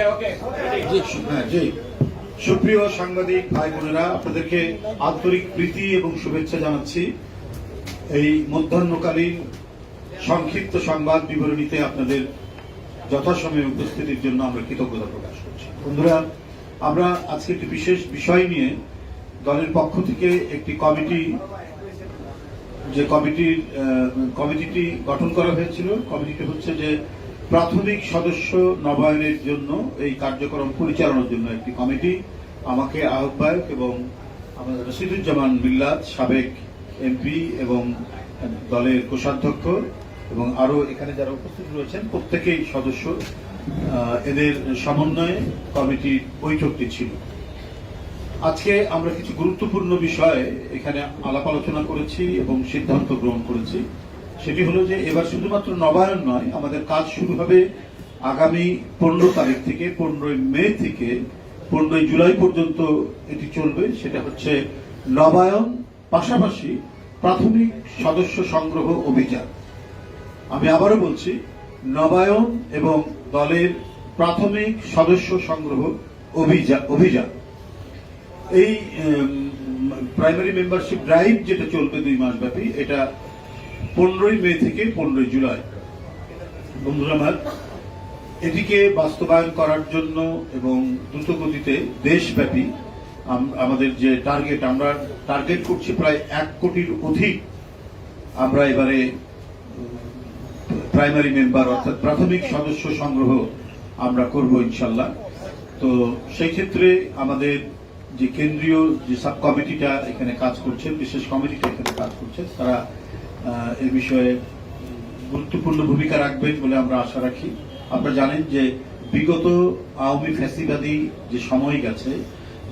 হ্যাঁ জি। সুপ্রিয় সাংবাদিক ভাই বোনেরা আপনাদেরকে আন্তরিক প্রীতি এবং শুভেচ্ছা জানাচ্ছি। এই মধ্যাহ্নকালীন সংক্ষিপ্ত সংবাদ বিবরণীতে আপনাদের যথাসময়ে উপস্থিতির জন্য আমরা কৃতজ্ঞতা প্রকাশ করছি। বন্ধুরা আমরা আজকে একটি বিশেষ বিষয় নিয়ে দলের পক্ষ থেকে একটি কমিটি যে কমিটির আহ, কমিটিটি গঠন করা হয়েছিল। কমিটিটি হচ্ছে যে প্রাথমিক সদস্য নবায়নের জন্য এই কার্যক্রম পরিচালনার জন্য একটি কমিটি। আমাকে আহ্বায়ক এবং আমাদের রশিদুজ্জামান বিল্লাত সাবেক এমপি এবং দলের কোষাধ্যক্ষ এবং আরও এখানে যারা উপস্থিত রয়েছেন, প্রত্যেকেই সদস্য এদের সমন্বয়ে কমিটির বৈঠকটি ছিল। আজকে আমরা কিছু গুরুত্বপূর্ণ বিষয়ে এখানে আলাপ আলোচনা করেছি এবং সিদ্ধান্ত গ্রহণ করেছি। সেটি হলো যে এবার শুধুমাত্র নবায়ন নয়, আমাদের কাজ শুরু হবে আগামী পনেরো তারিখ থেকে, পনেরোই মে থেকে, পনেরোই জুলাই পর্যন্ত এটি চলবে, সেটা হচ্ছে নবায়ন, পাশাপাশি প্রাথমিক সদস্য সংগ্রহ অভিযান। আমি আবারও বলছি, নবায়ন এবং দলের প্রাথমিক সদস্য সংগ্রহ অভিযান অভিযান। এই প্রাইমারি মেম্বারশিপ ড্রাইভ যেটা চলবে দুই মাস ব্যাপী এটা পনেরোই মে থেকে পনেরোই জুলাই। বন্ধুরা আমার, এটিকে বাস্তবায়ন করার জন্য এবং দ্রুত গতিতে দেশব্যাপী আমাদের যে টার্গেট আমরা টার্গেট করছি প্রায় এক কোটির অধিক। আমরা এবারে প্রাইমারি মেম্বার অর্থাৎ প্রাথমিক সদস্য সংগ্রহ আমরা করব ইনশাল্লাহ। তো সেই ক্ষেত্রে আমাদের যে কেন্দ্রীয় যে সাব কমিটিটা এখানে কাজ করছেন বিশেষ কমিটিটা এখানে কাজ করছে, তারা এ বিষয়ে গুরুত্বপূর্ণ ভূমিকা রাখবেন বলে আমরা আশা রাখি। আপনারা জানেন যে বিগত আওয়ামী ফ্যাসিবাদী যে সময় গেছে,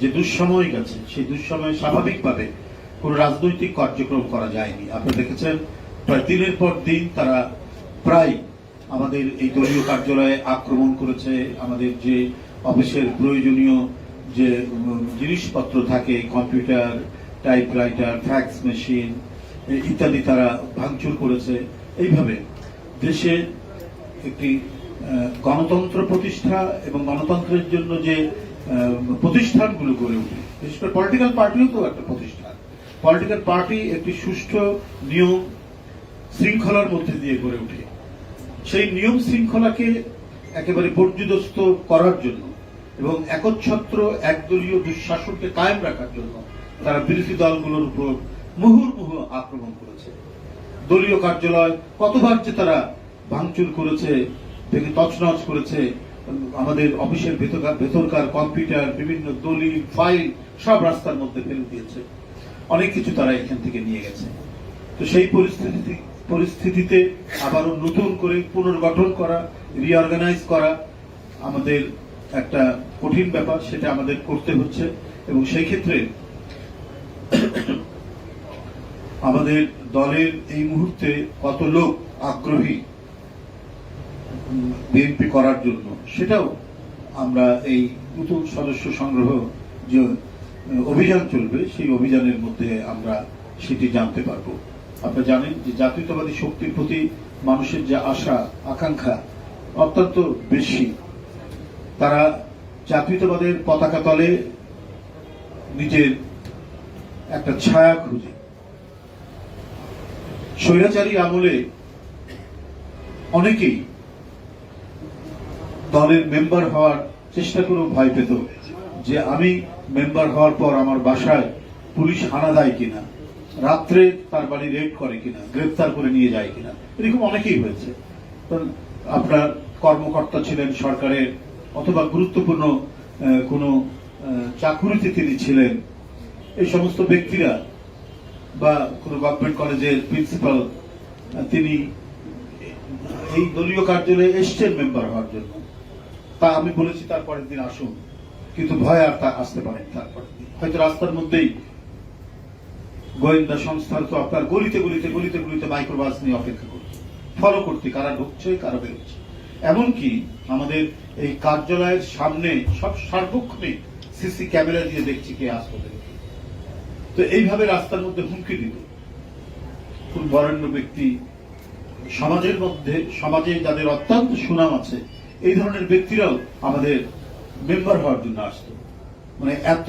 যে দুঃসময় গেছে, সেই দুঃসময়ে স্বাভাবিকভাবে কোন রাজনৈতিক কার্যক্রম করা যায়নি। আপনারা দেখেছেন, প্রায় দিনের পর দিন তারা প্রায় আমাদের এই দলীয় কার্যালয়ে আক্রমণ করেছে। আমাদের যে অফিসের প্রয়োজনীয় যে জিনিসপত্র থাকে, কম্পিউটার, টাইপরাইটার, ফ্যাক্স মেশিন ইত্যাদি তারা ভাঙচুর করেছে। এইভাবে দেশে একটি গণতন্ত্র প্রতিষ্ঠা এবং গণতন্ত্রের জন্য যে প্রতিষ্ঠানগুলো গড়ে ওঠে, বিশেষ করে পলিটিক্যাল পার্টিও তো একটা প্রতিষ্ঠান। পলিটিক্যাল পার্টি একটি সুষ্ঠু নিয়ম শৃঙ্খলার মধ্যে দিয়ে গড়ে ওঠে। সেই নিয়ম শৃঙ্খলাকে একেবারে পর্যুদস্ত করার জন্য এবং একচ্ছত্র একদলীয় দুঃশাসনকে কায়েম রাখার জন্য তারা বিরোধী দলগুলোর উপর মুহুর্মুহু আক্রমণ করেছে। দলীয় কার্যালয় কতবার যে তারা ভাঙচুর করেছে থেকে তছনছ করেছে, আমাদের অফিসের ভেতরকার ভেতরকার কম্পিউটার, বিভিন্ন দলিল, ফাইল সব রাস্তার মধ্যে ফেলে দিয়েছে। অনেক কিছু তারা এখান থেকে নিয়ে গেছে। তো সেই পরিস্থিতি পরিস্থিতিতে আবারও নতুন করে পুনর্গঠন করা রিঅর্গানাইজ করা আমাদের একটা কঠিন ব্যাপার, সেটা আমাদের করতে হচ্ছে। এবং সেই ক্ষেত্রে আমাদের দলের এই মুহূর্তে কত লোক আগ্রহী বিএনপি করার জন্য, সেটাও আমরা এই নতুন সদস্য সংগ্রহ যে অভিযান চলবে, সেই অভিযানের মধ্যে আমরা সেটি জানতে পারব। আপনারা জানেন যে জাতীয়তাবাদী শক্তির প্রতি মানুষের যে আশা, আকাঙ্ক্ষা অত্যন্ত বেশি। তারা জাতীয়তাবাদের পতাকা তলে নিজের একটা ছায়া খুঁজে। স্বৈরাচারী আমলে অনেকেই দলের মেম্বার হওয়ার চেষ্টা করেও ভয় পেত যে আমি মেম্বার হওয়ার পর আমার বাসায় পুলিশ হানা দেয় কিনা, রাত্রে তার বাড়ি রেড করে কিনা গ্রেফতার করে নিয়ে যায় কিনা, এরকম অনেকেই হয়েছে। আপনার কর্মকর্তা ছিলেন সরকারের অথবা গুরুত্বপূর্ণ কোনো চাকুরিতে তিনি ছিলেন। এই সমস্ত ব্যক্তিরা বা কোনো গভর্নমেন্ট কলেজের প্রিন্সিপাল তিনি এই দলীয় কার্যালয়ে এসছেন মেম্বার হওয়ার জন্য। তা আমি বলেছি তার পরের দিন আসুন। কিন্তু ভয় আর তা আসতে পারেন তারপরের দিন। হয়তো রাস্তার মধ্যেই গোয়েন্দা সংস্থার তো আপনার গলিতে গলিতে গলিতে গলিতে মাইক্রোবাস নিয়ে অপেক্ষা করছে। ফলো করতে কারা ঢুকছে, কারা বেরোচ্ছে। এমনকি আমাদের এই কার্যালয়ের সামনে সব সার্বক্ষণিক সিসি ক্যামেরা দিয়ে দেখছি কে আসতে তো এইভাবে রাস্তার মধ্যে হুমকি দিত খুব বরেণ্য ব্যক্তি। সমাজের মধ্যে, সমাজে যাদের অত্যন্ত সুনাম আছে, এই ধরনের ব্যক্তিরাও আমাদের মেম্বার হওয়ার জন্য আসতো। মানে এত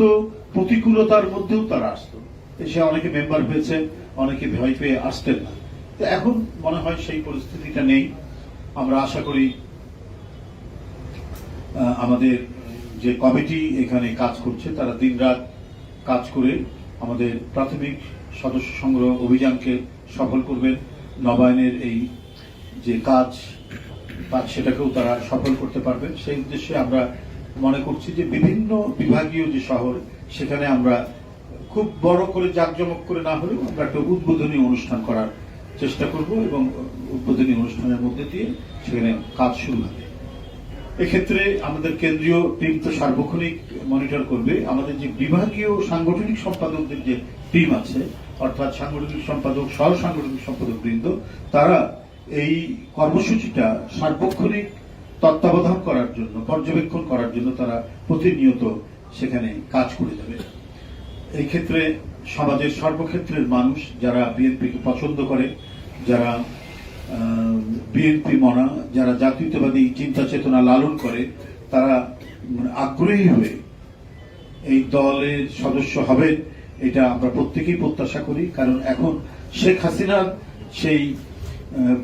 প্রতিকূলতার মধ্যেও তারা আসতো। এসে অনেকে মেম্বার হয়েছে, অনেকে ভয় পেয়ে আসতেন না। তো এখন মনে হয় সেই পরিস্থিতিটা নেই। আমরা আশা করি আমাদের যে কমিটি এখানে কাজ করছে, তারা দিনরাত কাজ করে আমাদের প্রাথমিক সদস্য সংগ্রহ অভিযানকে সফল করবেন। নবায়নের এই যে কাজ তা সেটাকেও তারা সফল করতে পারবেন। সেই উদ্দেশ্যে আমরা মনে করছি যে বিভিন্ন বিভাগীয় যে শহর, সেখানে আমরা খুব বড় করে জাঁকজমক করে না হলেও আমরা একটা উদ্বোধনী অনুষ্ঠান করার চেষ্টা করব এবং উদ্বোধনী অনুষ্ঠানের মধ্যে দিয়ে সেখানে কাজ শুরু হবে। এক্ষেত্রে আমাদের কেন্দ্রীয় টিম তো সার্বক্ষণিক মনিটর করবে। আমাদের যে বিভাগীয় সাংগঠনিক সম্পাদকদের যে টিম আছে, অর্থাৎ সাংগঠনিক সম্পাদক, সহ সাংগঠনিক সম্পাদক বৃন্দ, তারা এই কর্মসূচিটা সার্বক্ষণিক তত্ত্বাবধান করার জন্য, পর্যবেক্ষণ করার জন্য তারা প্রতিনিয়ত সেখানে কাজ করে যাবে। এই ক্ষেত্রে সমাজের সর্বক্ষেত্রের মানুষ, যারা বিএনপিকে পছন্দ করে, যারা বিএনপি মনা যারা জাতীয়তাবাদী চিন্তা চেতনা লালন করে, তারা মানে আগ্রহী হয়ে এই দলের সদস্য হবেন, এটা আমরা প্রত্যেকেই প্রত্যাশা করি। কারণ এখন শেখ হাসিনার সেই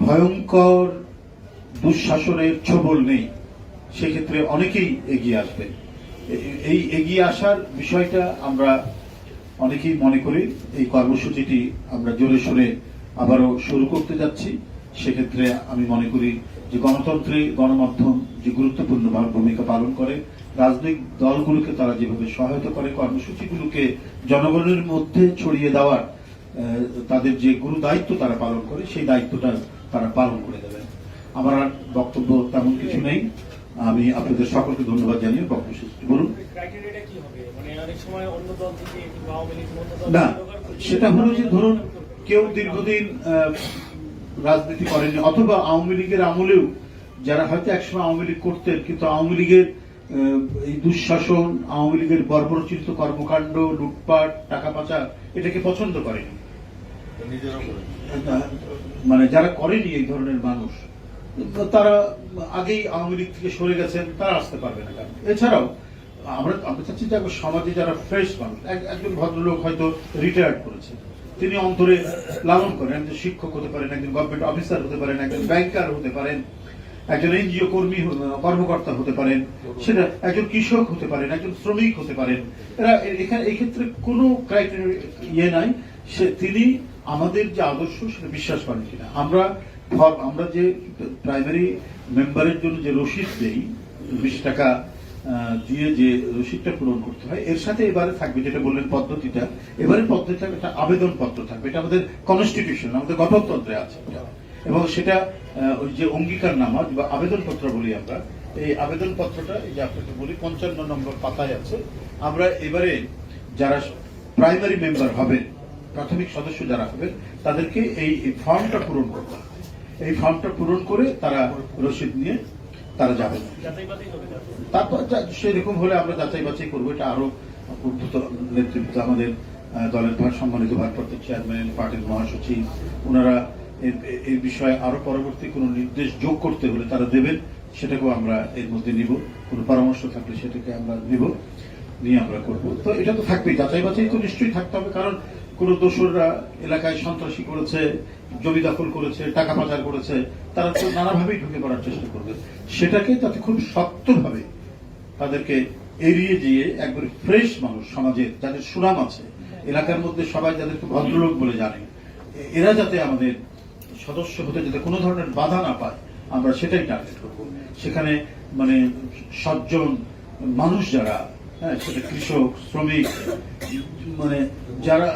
ভয়ঙ্কর দুঃশাসনের ছবল নেই। সেক্ষেত্রে অনেকেই এগিয়ে আসবেন। এই এগিয়ে আসার বিষয়টা আমরা অনেকেই মনে করি। এই কর্মসূচিটি আমরা জোরে সোরে আবারও শুরু করতে যাচ্ছি। সেক্ষেত্রে আমি মনে করি যে গণতন্ত্রে গণমাধ্যম যে গুরুত্বপূর্ণ ভূমিকা পালন করে রাজনৈতিক দলগুলোকে তারা যেভাবে সহায়তা করে কর্মসূচিগুলোকে জনগণের মধ্যে ছড়িয়ে দেওয়ার তাদের যে গুরু দায়িত্ব তারা পালন করে সেই দায়িত্বটা তারা পালন করে দেবেন আমার আর বক্তব্য তেমন কিছু নেই আমি আপনাদের সকলকে ধন্যবাদ জানিয়ে বক্তব্য শেষ। বলুন মানে না। সেটা হলো যে ধরুন কেউ দীর্ঘদিন রাজনীতি করেনি অথবা আওয়ামী লীগের আমলেও যারা হয়তো একসময় আওয়ামী লীগ করতেন কিন্তু আওয়ামী লীগের এই দুঃশাসন আওয়ামী লীগের বর্বরচিত কর্মকাণ্ড লুটপাট টাকা পাচার এটাকে পছন্দ করেনি মানে যারা করেনি এই ধরনের মানুষ তারা আগেই আওয়ামী লীগ থেকে সরে গেছেন তারা আসতে পারবে না কারণ এছাড়াও আমরা আমরা চাচ্ছি যে সমাজে যারা ফ্রেশ মানুষ এক- একজন ভদ্রলোক হয়তো রিটায়ার্ড করেছে। তিনি অন্তরে লালন করেন একজন শিক্ষক হতে পারেন, একজন গভর্নমেন্ট অফিসার হতে পারেন, একজন ব্যাংকার হতে পারেন, একজন এনজিও কর্মী কর্মকর্তা হতে পারেন, সেটা একজন কৃষক হতে পারেন, একজন শ্রমিক হতে পারেন। এরা এখানে, এক্ষেত্রে ক্ষেত্রে কোনো ক্রাইটেরিয়া ইয়ে নাই। সে, তিনি আমাদের যে আদর্শ, সেটা বিশ্বাস করেন কিনা। আমরা আমরা যে প্রাইমারি মেম্বারের জন্য যে রসিদ দেই, বিশ টাকা দিয়ে যে রসিদটা পূরণ করতে হয়, এর সাথে এবারে থাকবে যেটা বললেন পদ্ধতিটা, এবারে পদ্ধতিটা একটা আবেদন পত্র থাকবে। এটা আমাদের কনস্টিটিউশন আমাদের গঠনতন্ত্রে আছে এবং সেটা ওই যে অঙ্গীকার নামা বা আবেদন পত্র বলি আমরা, এই আবেদন পত্রটা এই যে আপনাকে বলি, পঞ্চান্ন নম্বর পাতায় আছে। আমরা এবারে যারা প্রাইমারি মেম্বার হবেন, প্রাথমিক সদস্য যারা হবেন, তাদেরকে এই ফর্মটা পূরণ করতে হবে। এই ফর্মটা পূরণ করে তারা রসিদ নিয়ে তারা যাতে। তারপর সেরকম হলে আমরা যাচাই বাছাই করব। এটা আরও উদ্ভূত নেতৃত্ব আমাদের দলের ভার সম্মানিত ভারপ্রাপ্ত চেয়ারম্যান, পার্টির মহাসচিব, ওনারা এই বিষয়ে আরও পরবর্তী কোনো নির্দেশ যোগ করতে হলে তারা দেবেন, সেটাকেও আমরা এর মধ্যে নিব। কোনো পরামর্শ থাকলে সেটাকে আমরা নিব, নিয়ে আমরা করব। তো এটা তো থাকবেই। যাচাই বাছাই তো নিশ্চয়ই থাকতে হবে, কারণ কোন দোসররা এলাকায় সন্ত্রাসী করেছে, জমি দখল করেছে, টাকা পাচার করেছে, তারা তো নানাভাবেই ঢুকে পড়ার চেষ্টা করবে। সেটাকে তাতে খুব শক্তভাবে তাদেরকে এড়িয়ে গিয়ে একবারে ফ্রেশ মানুষ সমাজের যাদের সুনাম আছে, এলাকার মধ্যে সবাই যাদেরকে ভদ্রলোক বলে জানে, এরা যাতে আমাদের সদস্য হতে যাতে কোনো ধরনের বাধা না পায়, আমরা সেটাই টার্গেট করব। সেখানে মানে সজ্জন মানুষ যারা হ্যাঁ সেটা কৃষক শ্রমিক মানে যারা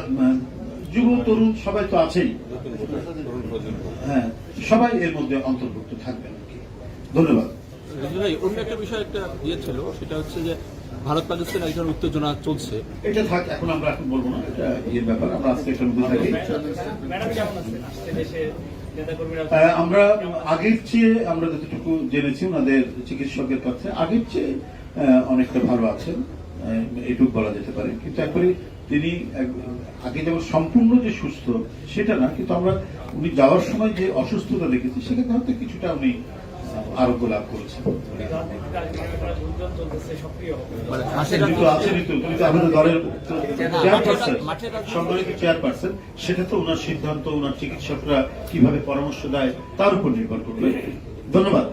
যুব তরুণ সবাই তো আছেই। হ্যাঁ সবাই এর মধ্যে অন্তর্ভুক্ত থাকবেন ধন্যবাদ। ভাই অন্য একটা বিষয় একটা ইয়ে ছিল সেটা হচ্ছে যে ভারত পাকিস্তান একজন উত্তেজনা চলছে। এটা থাক এখন আমরা এখন বলব না এটা ইয়ের ব্যাপার আমরা আজকে এটার মধ্যে থাকি। আমরা আগের চেয়ে আমরা যতটুকু জেনেছি ওনাদের চিকিৎসকের কাছে আগের চেয়ে অনেকটা ভালো আছেন। এটুকু বলা যেতে পারে। কিন্তু একবারে তিনি আগে যেমন সম্পূর্ণ যে সুস্থ সেটা না কিন্তু আমরা উনি যাওয়ার সময় যে অসুস্থতা দেখেছি সেক্ষেত্রে হয়তো কিছুটা উনি আরোগ্য লাভ করেছেন। মানে সম্মানিত চেয়ারপারসন। সেটা তো ওনার সিদ্ধান্ত ওনার চিকিৎসকরা কীভাবে পরামর্শ দেয় তার উপর নির্ভর করবে। ধন্যবাদ।